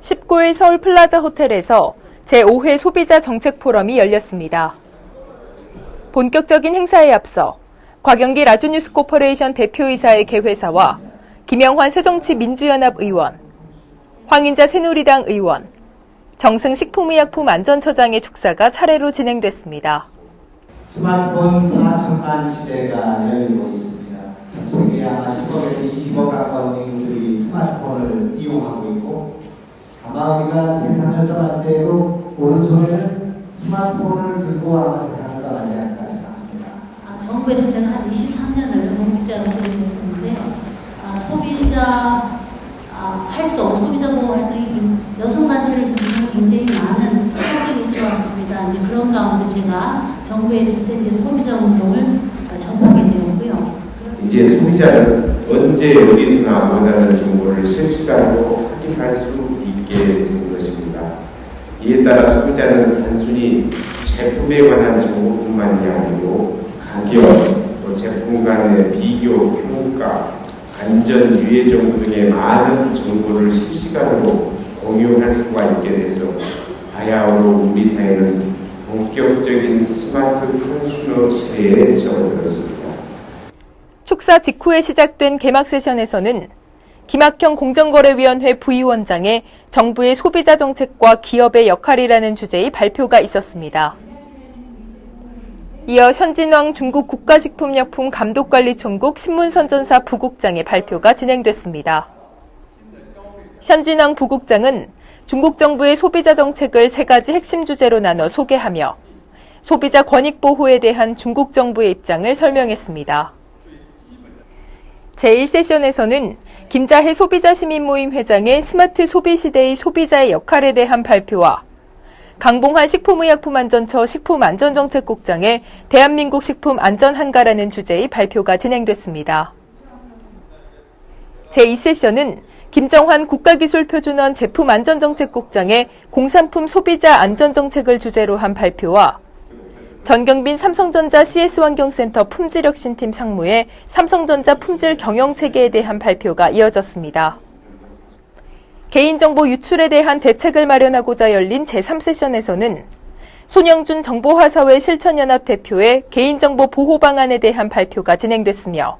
19일 서울 플라자 호텔에서 제5회 소비자 정책 포럼이 열렸습니다. 본격적인 행사에 앞서 곽영기 라주뉴스 코퍼레이션 대표이사의 개회사와 김영환 새정치민주연합 의원, 황인자 새누리당 의원, 정승 식품의약품 안전처장의 축사가 차례로 진행됐습니다. 스마트폰 4천만 시대가 열리고 있습니다. 전 세계 아마 10억에서 20억 가까운 인구들이 스마트폰을 이용하고 우리가 세상을 떠날 때에도 오른손에는 스마트폰을 들고 아마 세상을 떠나지 않을까 생각합니다. 아, 정부에서 제가 한 23년을 공직자로 근무했었는데요. 아, 소비자 아, 활동, 소비자 보호 활동이 여성단체를 중심으로 굉장히 많은 활동이 있어 왔습니다. 이제 그런 가운데 제가 정부에 있을 때 이제 소비자 운동을 되었고요. 이제 소비자는 언제 어디서나 원하는 정보를 실시간으로 확인할 수 있게 된 것입니다. 이에 따라 소비자는 단순히 제품에 관한 정보뿐만이 아니고 가격, 또 제품 간의 비교, 평가, 안전, 유해 정보 등의 많은 정보를 실시간으로 공유할 수가 있게 돼서 바야흐로 우리 사회는 본격적인 스마트 컨슈머 시대에 접어들었습니다. 축사 직후에 시작된 개막 세션에서는 김학형 공정거래위원회 부위원장의 정부의 소비자 정책과 기업의 역할이라는 주제의 발표가 있었습니다. 이어 현진왕 중국 국가식품약품 감독관리총국 신문선전사 부국장의 발표가 진행됐습니다. 현진왕 부국장은 중국 정부의 소비자 정책을 세 가지 핵심 주제로 나눠 소개하며 소비자 권익 보호에 대한 중국 정부의 입장을 설명했습니다. 제1세션에서는 김자혜 소비자 시민 모임 회장의 스마트 소비 시대의 소비자의 역할에 대한 발표와 강봉환 식품의약품안전처 식품안전정책국장의 대한민국 식품 안전 한가라는 주제의 발표가 진행됐습니다. 제2세션은 김정환 국가기술표준원 제품안전정책국장의 공산품 소비자 안전정책을 주제로 한 발표와 전경빈 삼성전자 CS환경센터 품질혁신팀 상무의 삼성전자 품질 경영체계에 대한 발표가 이어졌습니다. 개인정보 유출에 대한 대책을 마련하고자 열린 제3세션에서는 손영준 정보화사회 실천연합 대표의 개인정보 보호 방안에 대한 발표가 진행됐으며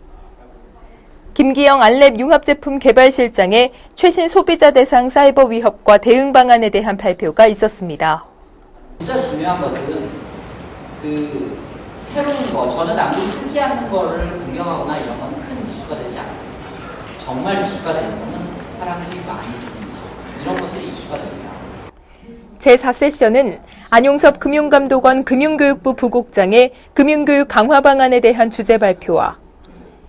김기영 알랩 융합제품 개발실장의 최신 소비자 대상 사이버 위협과 대응 방안에 대한 발표가 있었습니다. 진짜 중요한 것은 그 새로운 거 저는 남들이 쓰지 않는 거를 공경하거나 이런 건 큰 이슈가 되지 않습니다. 정말 이슈가 되는 거는 사람들이 많이 씁니다. 이런 것들이 이슈가 됩니다. 제4세션은 안용섭 금융감독원 금융교육부 부국장의 금융교육 강화 방안에 대한 주제 발표와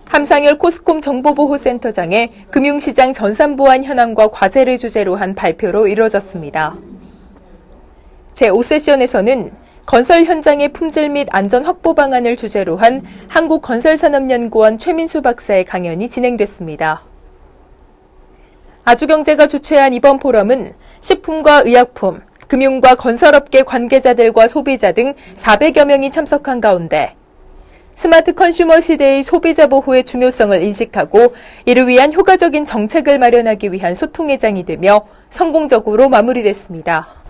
함상열 코스콤 정보보호센터장의 금융시장 전산보안 현황과 과제를 주제로 한 발표로 이뤄졌습니다. 제5세션에서는 건설 현장의 품질 및 안전 확보 방안을 주제로 한 한국건설산업연구원 최민수 박사의 강연이 진행됐습니다. 아주경제가 주최한 이번 포럼은 식품과 의약품, 금융과 건설업계 관계자들과 소비자 등 400여 명이 참석한 가운데 스마트 컨슈머 시대의 소비자 보호의 중요성을 인식하고 이를 위한 효과적인 정책을 마련하기 위한 소통의 장이 되며 성공적으로 마무리됐습니다.